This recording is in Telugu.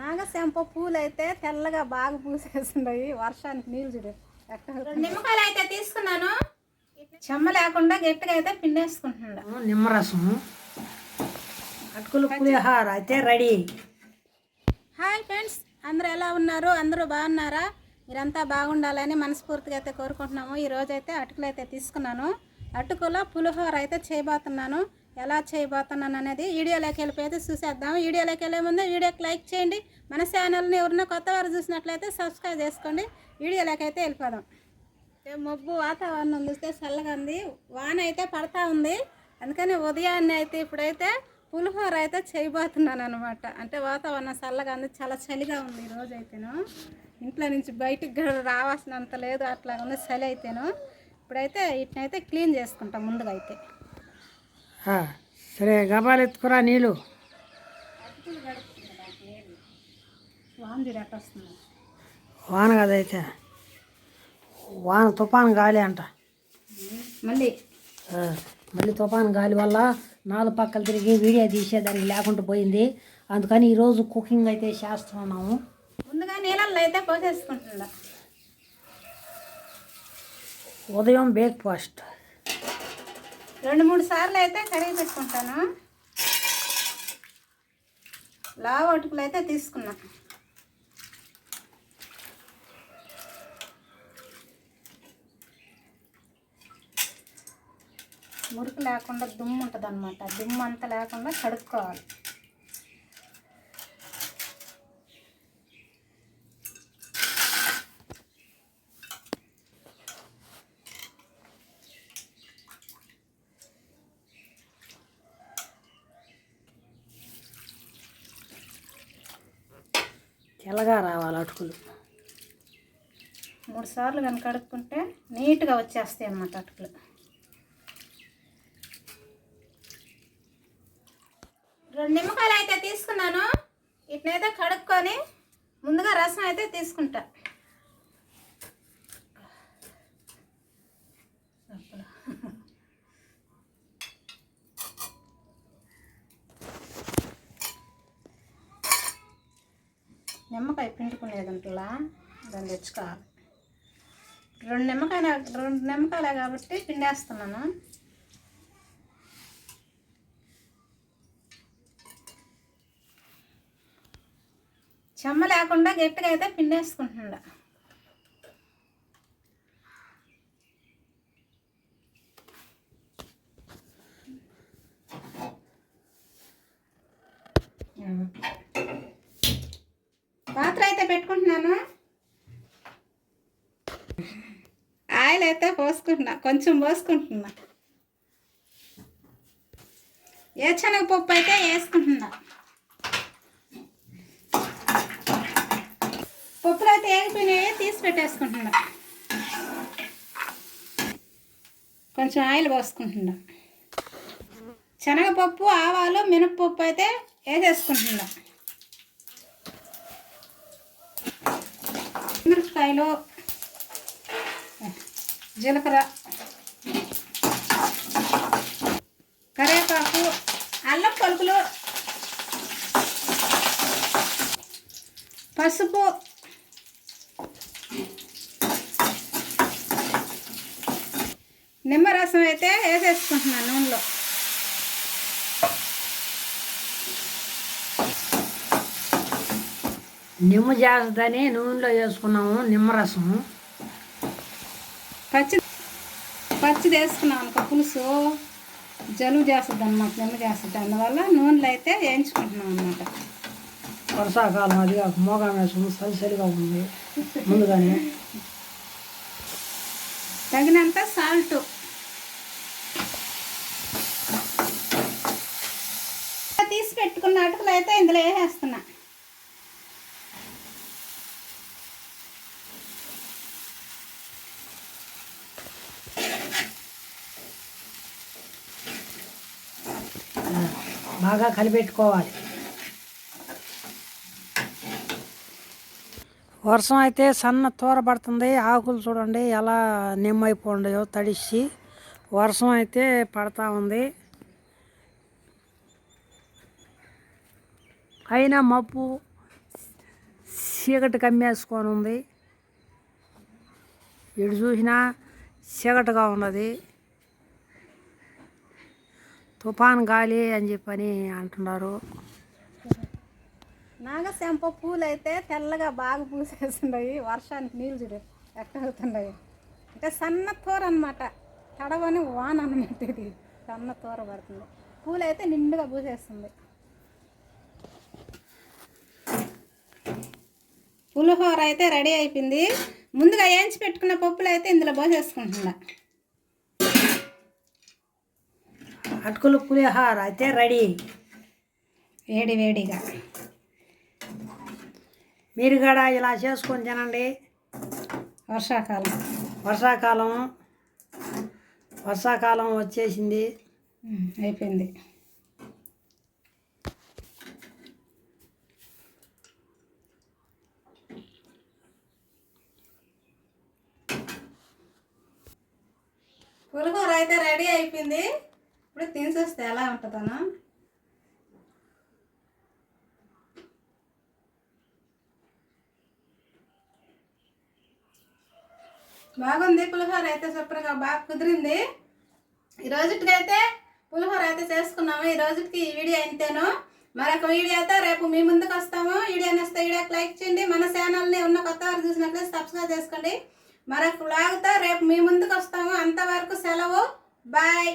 నాగశాంప పూలు అయితే తెల్లగా బాగా పూసేస్తున్నాయి వర్షానికి నీళ్ళు చూడు. రెండు నిమ్మకాయలు అయితే తీసుకున్నాను. చెమ్మ లేకుండా గట్టిగా అయితే పిండేసుకుంటున్నాడు. నిమ్మరసం. అటుకులు పులిహార అయితే రెడీ. హాయ్ ఫ్రెండ్స్ అందరూ ఎలా ఉన్నారు? అందరూ బాగున్నారా? మీరంతా బాగుండాలని మనస్ఫూర్తిగా అయితే కోరుకుంటున్నాము. ఈ రోజు అయితే అటుకులు అయితే తీసుకున్నాను. అటుకులో పులిహోర అయితే చేయబోతున్నాను. ఎలా చేయబోతున్నాను అనేది వీడియోలోకి వెళ్ళిపోయితే చూసేద్దాం. వీడియోలోకి వెళ్ళే ముందు వీడియోకి లైక్ చేయండి. మన ఛానల్ని ఎవరైనా కొత్త వారు చూసినట్లయితే సబ్స్క్రైబ్ చేసుకోండి. వీడియోలోకి అయితే వెళ్ళిపోదాం. ఏ మబ్బు వాతావరణం చూస్తే చల్లగా ఉంది. వాన అయితే పడతా ఉంది. అందుకని ఉదయాన్నే అయితే ఇప్పుడైతే పులిహోర అయితే చేయబోతున్నాను అనమాట అంటే వాతావరణం చల్లగా ఉంది. చాలా చలిగా ఉంది ఈ అయితేను. ఇంట్లో నుంచి బయటికి కూడా రావాల్సినంత లేదు. అట్లా ఉంది చలి అయితేను. ఇప్పుడైతే వీటినైతే క్లీన్ చేసుకుంటాం ముందుగా అయితే. సరే గబాలు ఎత్తుకురా నీళ్ళు. వాన్ కదైతే వాన తుఫాన్ గాలి అంట. మళ్ళీ? మళ్ళీ తుఫాన్ గాలి వల్ల నాలుగు పక్కలు తిరిగి వీడియో తీసేదానికి లేకుండా పోయింది. అందుకని ఈరోజు కుకింగ్ అయితే చేస్తున్నాము. ముందుగా నీళ్ళల్లో అయితే పోసేసుకుంటుందా ఉదయం బ్రేక్ఫాస్ట్. రెండు మూడు సార్లు అయితే కడిగి పెట్టుకుంటాను. లావ అటుకులు అయితే తీసుకున్నా. మురికి లేకుండా దుమ్ము ఉంటుంది అనమాట దుమ్ము అంతా లేకుండా కడుక్కోవాలి. తెల్లగా రావాలి అటుకులు? మూడు సార్లు కనుక కడుక్కుంటే నీట్గా వచ్చేస్తాయి అన్నమాట అటుకులు. రెండు నిమ్మకాయలు అయితే తీసుకున్నాను. వీటినైతే కడుక్కొని ముందుగా రసం అయితే తీసుకుంటా. నిమ్మకాయ పిండుకునేది ఉంటుందా దాన్ని తెచ్చుకోవాలి రెండు నిమ్మకాయలు రెండు నిమ్మకాయలే కాబట్టి పిండేస్తున్నాను. చెమ్మ లేకుండా గట్టిగా అయితే పిండేసుకుంటున్నా. పాత్ర అయితే పెట్టుకుంటున్నాను. ఆయిల్ అయితే పోసుకుంటున్నా కొంచెం పోసుకుంటున్నా. ఏ శనగపప్పు అయితే వేసుకుంటున్నా. పప్పులు అయితే ఏగిపోయినాయి తీసి పెట్టేసుకుంటున్నా. కొంచెం ఆయిల్ పోసుకుంటున్నా. శనగపప్పు ఆవాలు మినపప్పు అయితే వేసేసుకుంటున్నా. మిరపకాయలు జీలకర్ర కరివేపాకు అల్లం పలుకులు పసుపు నిమ్మరసం అయితే వేసేసుకుంటున్నాను నూనెలో. నిమ్మ చేస్తుందని నూనెలో వేసుకున్నాము నిమ్మరసం పచ్చి పచ్చిది వేసుకున్నాం అనుకో పులుసు జలుబు చేస్తుంది అనమాట నిమ్మ చేస్తుంది. అందువల్ల నూనెలో అయితే వేయించుకుంటున్నాం అనమాట వర్షాకాలం అది కాక మోగా వేసుకుని చలి చలిగా ఉంది. ముందుగానే. తగినంత సాల్ట్. తీసి పెట్టుకున్న అటుకులు అయితే ఇందులో వేసేస్తున్నా. బాగా కలిపెట్టుకోవాలి. వర్షం అయితే సన్న తోర పడుతుంది. ఆకులు చూడండి ఎలా నిమ్మైపోండాయో తడిసి వర్షం అయితే పడతా ఉంది. అయినా మబ్బు చీకటి కమ్మేసుకొని ఉంది. ఇటు చూసినా చీకటిగా ఉన్నది. తుఫాన్ గాలి అని చెప్పని అంటున్నారు. నాగశంప పూలు అయితే తెల్లగా బాగా పూసేస్తున్నాయి. వర్షానికి నీళ్ళు చూడు ఎక్కడ అవుతున్నాయి అంటే సన్న తోర అనమాట తడవని వాన అనమాట ఇది. సన్న తోర పడుతుంది. పూలు అయితే నిండుగా పూసేస్తుంది. పులిహోర అయితే రెడీ అయిపోయింది. ముందుగా ఏంచి పెట్టుకున్న పప్పులు అయితే ఇందులో పోసేసుకుంటున్నా. అటుకులు పులిహార అయితే రెడీ. వేడి వేడిగా. మీరు కూడా ఇలా చేసుకొని తినండి. వర్షాకాలం. వర్షాకాలం వర్షాకాలం వచ్చేసింది. అయిపోయింది. పులిహోర అయితే రెడీ అయిపోయింది. ఇప్పుడు తీసేస్తే ఎలా ఉంటుందనా బాగుంది పులిహోర అయితే సూపర్గా బాగా కుదిరింది. ఈ రోజుటికైతే పులిహోర అయితే చేసుకున్నాము. ఈ రోజుకి ఈ వీడియో అయితేను మరొక వీడియో అయితే రేపు మీ ముందుకు వస్తాము. వీడియో నచ్చితే వీడియోకి లైక్ చేయండి. మన ఛానల్ని ఉన్న కొత్త వారు చూసినట్లయితే సబ్స్క్రైబ్ చేసుకోండి. మరొక లాగుతో రేపు మీ ముందుకు వస్తాము. అంతవరకు సెలవు. బాయ్.